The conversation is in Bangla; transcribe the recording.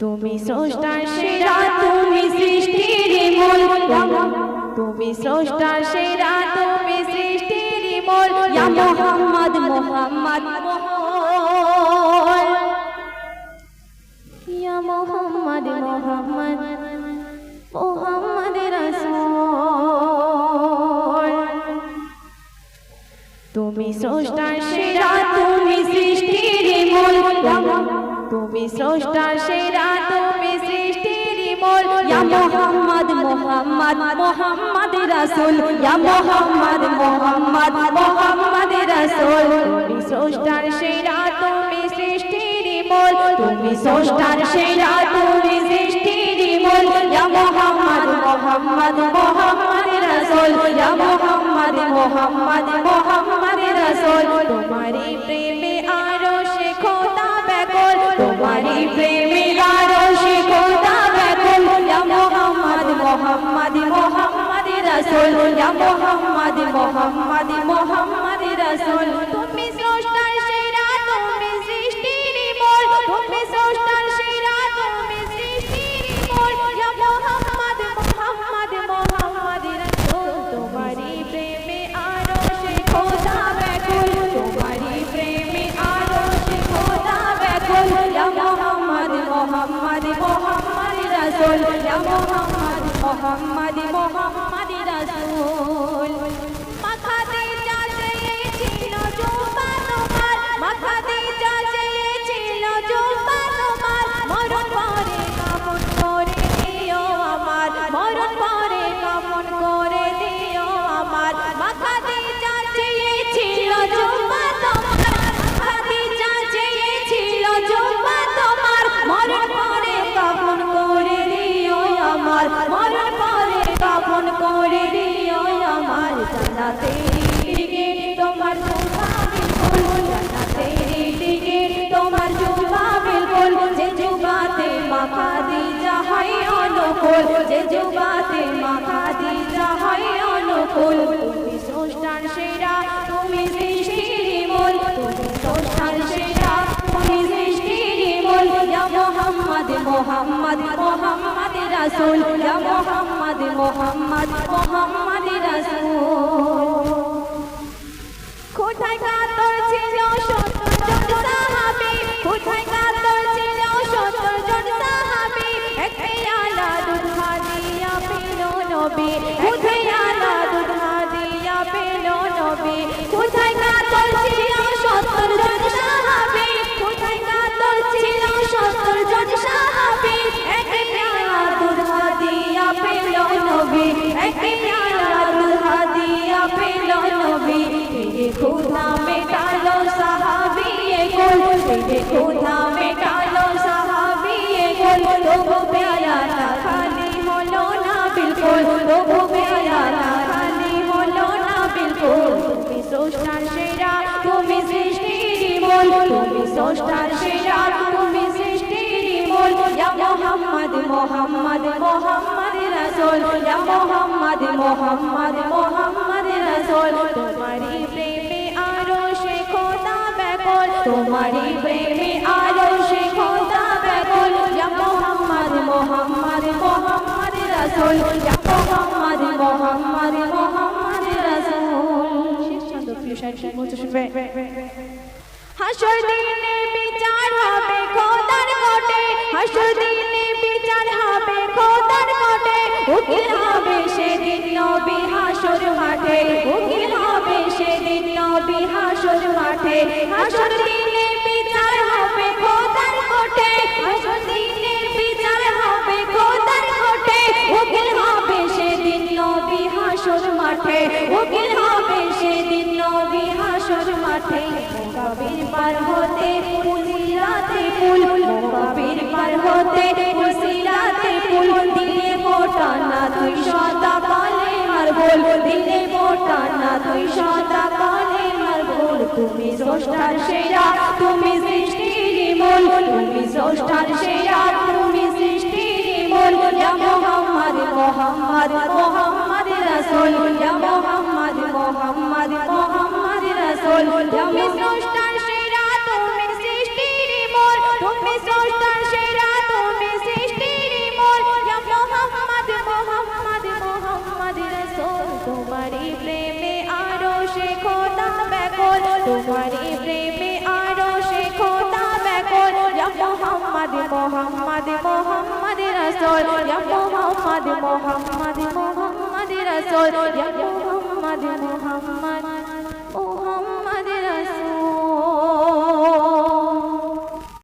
তুমি স্রষ্টার সেরা তুমি সৃষ্টির মূল তুমি স্রষ্টার সেরা তুমি সৃষ্টির মূল ইয়া মোহাম্মদ মোহাম্মদ ইয়া মোহাম্মদ মোহাম্মদ মোহাম্মদ রাসূল। তুমি স্রষ্টার সেরা তুমি সৃষ্টির মূল তুমি স্রষ্টার সেরা মোহাম্মদ মোহাম্মদ রাসূল। ইয়া মোহাম্মদ মোহাম্মদ মোহাম্মদ রাসূল। তুমি স্রষ্টার, সেরা তুমি সৃষ্টির মূল তুমি স্রষ্টার, সেরা তুমি সৃষ্টির মূল ইয়া মোহাম্মদ মোহাম্মদ মোহাম্মদ রাসূল। ইয়া মোহাম্মদ মোহাম্মদ মোহাম্মদ রাসূল। তোমারই প্রেমে রাসূল, ইয়া মোহাম্মদ মোহাম্মদ মোহাম্মদ রাসূল। তুমি স্রষ্টার সেরা, তুমি সৃষ্টির মূল তুমি স্রষ্টার সেরা, তুমি সৃষ্টির মূল ইয়া মোহাম্মদ মোহাম্মদ মোহাম্মদ রাসূল। তোমারই প্রেমে আরও সে খোদা ব্যাকুল। তোমারই প্রেমে আরও খোদা ব্যাকুল। ইয়া মোহাম্মদ মোহাম্মদ মোহাম্মদ রাসূল। ইয়া মোহাম্মদ মোহাম্মদ মোহাম্মদ রাসূল। আমার মরণ পরে কামন করে দিও আমার জানাতে তোমার জোবা বিলকুল তোমার জোবাতে মাখা দি যাহাই অনুকূল, যে জোবাতে মাখা দি যাহাই অনুকূল। তুমি স্রষ্টার সেরা, তুমি সৃষ্টির মূল, তুমি স্রষ্টার মোহাম্মদ মোহাম্মদ মোহাম্মদ রাসূল। ইয়া মোহাম্মদ মোহাম্মদ মোহাম্মদ রাসূল। কোথায় কাতর ছিল কোথায় खुदा में डालो सहाबी, ये में डालो सहाबी, ये गुल प्यारा ना बोलो ना, बिल्कुल। बोलो ना, बिल्कुल। तुम्हें शेरा तुम्हें सृष्टि बोल तुम्हें शेरा तुम्हें सृष्टि बोल मोहम्मद मोहम्मद मोहम्मद। রাসূল, ইয়া মোহাম্মদ মোহাম্মদ মোহাম্মদ রাসূল। তোমারি প্রেমে আরও সে খোদা ব্যাকুল। তোমারি প্রেমে আরও সে খোদা ব্যাকুল। ইয়া মোহাম্মদ মোহাম্মদ মোহাম্মদ রাসূল। ইয়া মোহাম্মদ মোহাম্মদ মোহাম্মদ রাসূল। শেষ ছন্দ, প্রিয় শায়খ বলতে শুনবে হাসর দিনে বিচার হবে খোদার কোটে। হাসর দিনে উকিল হবে সেদিন নবী হাসর মাঠে উকিল হবে সেদিন নবী হাসর মাঠে। হাসর দিনে বিচার হবে খোদার কোটে হাসর দিনে বিচার হবে খোদার কোটে উকিল হবে সেদিন নবী হাসর মাঠে, উকিল হবে সেদিন নবী হাসর মাঠে। কবির পার হতে পুলিরাতে ফুল কবির পার হতে সদা কালে মার বল তুমি স্রষ্টার সেরা, তুমি সৃষ্টির মূল, তুমি স্রষ্টার সেরা, তুমি সৃষ্টির মূল। ইয়া মোহাম্মদ মোহাম্মদ মোহাম্মদ রাসূল, ইয়া মোহাম্মদ মোহাম্মদ মোহাম্মদ রাসূল। তুমি স্রষ্টার তোমারি প্রেমে আরও সে খোদা ব্যাকুল। ইয়া মোহাম্মদ মোহাম্মদ মোহাম্মদ রাসূল। ইয়া মোহাম্মদ মোহাম্মদ মোহাম্মদ রাসূল।